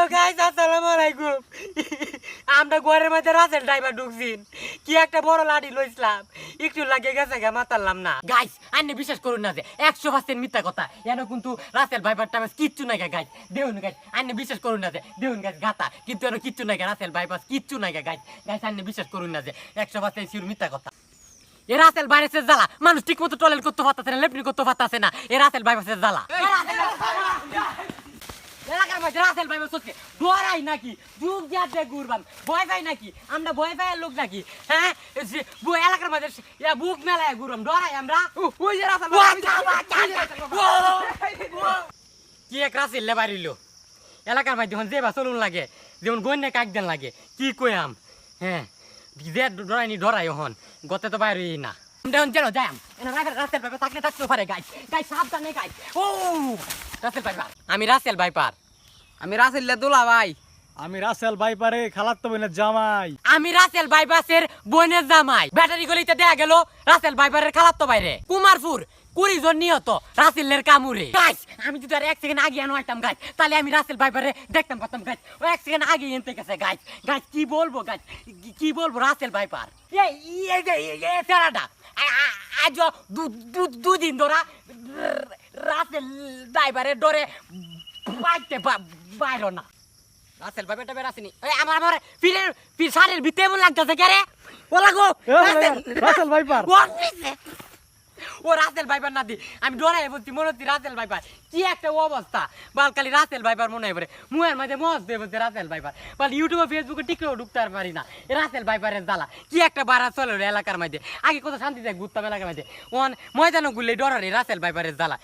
Hello guys আসসালামু আলাইকুম। আমরা ঘরের মধ্যে রাসেল ড্রাইভার ঢুকছিন কি একটা বড় লাঠি লইছিলাম। একটু লাগে গেছে গা মাতারলাম না। গাইস আন্নে বিশ্বাস করুন না যে একশো পার্সেন্ট মিথ্যা কথা। এন কিন্তু রাসেল ভাইবার টাইমে কিচ্ছু নাই গাইস দেউন গাইস আন্নে বিশ্বাস করুন না যে দেউন গাইস গাতা কিন্তু এন কিচ্ছু নাই রাসেল বাইপাস কিচ্ছু নাই গাইস গাইস আন্নে বিশ্বাস করুন না যে একশো পার্সেন্ট শিওর মিথ্যা কথা। এ রাসেল বাইরেছে জ্বালা। মানুষ ঠিক মতো টয়লেট করতে পারতেছে না লেপটিন করতে পারতেছে না। এ রাসেল বাইপাসের জ্বালা। এলাকার রাসেল ভাই সত্যি ডরাই নাকি? যুগ যাতে ঘুরবাম ভয় পাই নাকি? আমরা ভয় পাই লোক নাকি? হ্যাঁ? যে বু- এলাকার ইয়া বুক মেলায় ঘুরবাম ডরাই আমরা। ওই যে রাসেল চাপা, ও, ও। কি এক রাসেল লেবারিল এলাকার মধ্যে যখন যেবা চলুন লাগে যেমন গন্যা কাকদেন লাগে কি কয়াম হ্যাঁ? যে ডরাইনি ডরাই হন গতে তো বাইরে না। দেখুন যেন যাম রাসেল ভাইপার থাকলে থাকতে পারে গাই গাই সাবধানে গাই ও রাসেল ভাইপার আমি রাসেল ভাইপার আমি রাসেল দোলা ভাই। আমি রাসেল ভাই বাইপারে খালাত্তো বোনের জামাই। আমি রাসেল বাইপাসের বোনের জামাই। ব্যাটারি গলিতে দেয়া গেল রাসেল বাইপারের খালাত্তো বাইরে কুমারপুর কুড়ি জন নিহত রাসেলের কামুরে। গাইস আমি যদি আর এক সেকেন্ড আগে আনো আইতাম গাইস তাহলে আমি রাসেল বাইপারে দেখতাম পারতাম গাইস ও এক সেকেন্ড আগে এনতে গেছে গাইস গাইস কি বলব গাইস কি- বলব রাসেল বাইপার আজ দুদিন ধরা রাসেল ড্রাইভারের ডরে বাইতে বাইর না। রাসেল ভাই বেটা বেরাসিনি এই আমার আমার সারের ভিতরে এমন লাগতেছে কে রে? ও লাগো বলে, রাসেল। ভাইপার। ও ও রাসেল ভাইপার না দি। আমি ডরাই বলছি মনে হচ্ছে রাসেল ভাইপার কি একটা অবস্থা। বালকালি রাসেল ভাইপার মনে হয় পরে মুয়ের মাঝে মজ দিয়ে বলছে রাসেল ভাইপার বাল ইউটিউবে ফেসবুকে টিকলেও ঢুকতে পারি না। এ রাসেল ভাইপারের জ্বালা। কি একটা বাড়া চলে এলাকার মধ্যে আগে কত শান্তি দেয় ঘুরতাম এলাকার মধ্যে ওন ময়দানও গুলে ডরারে রাসেল ভাইপারের জ্বালা।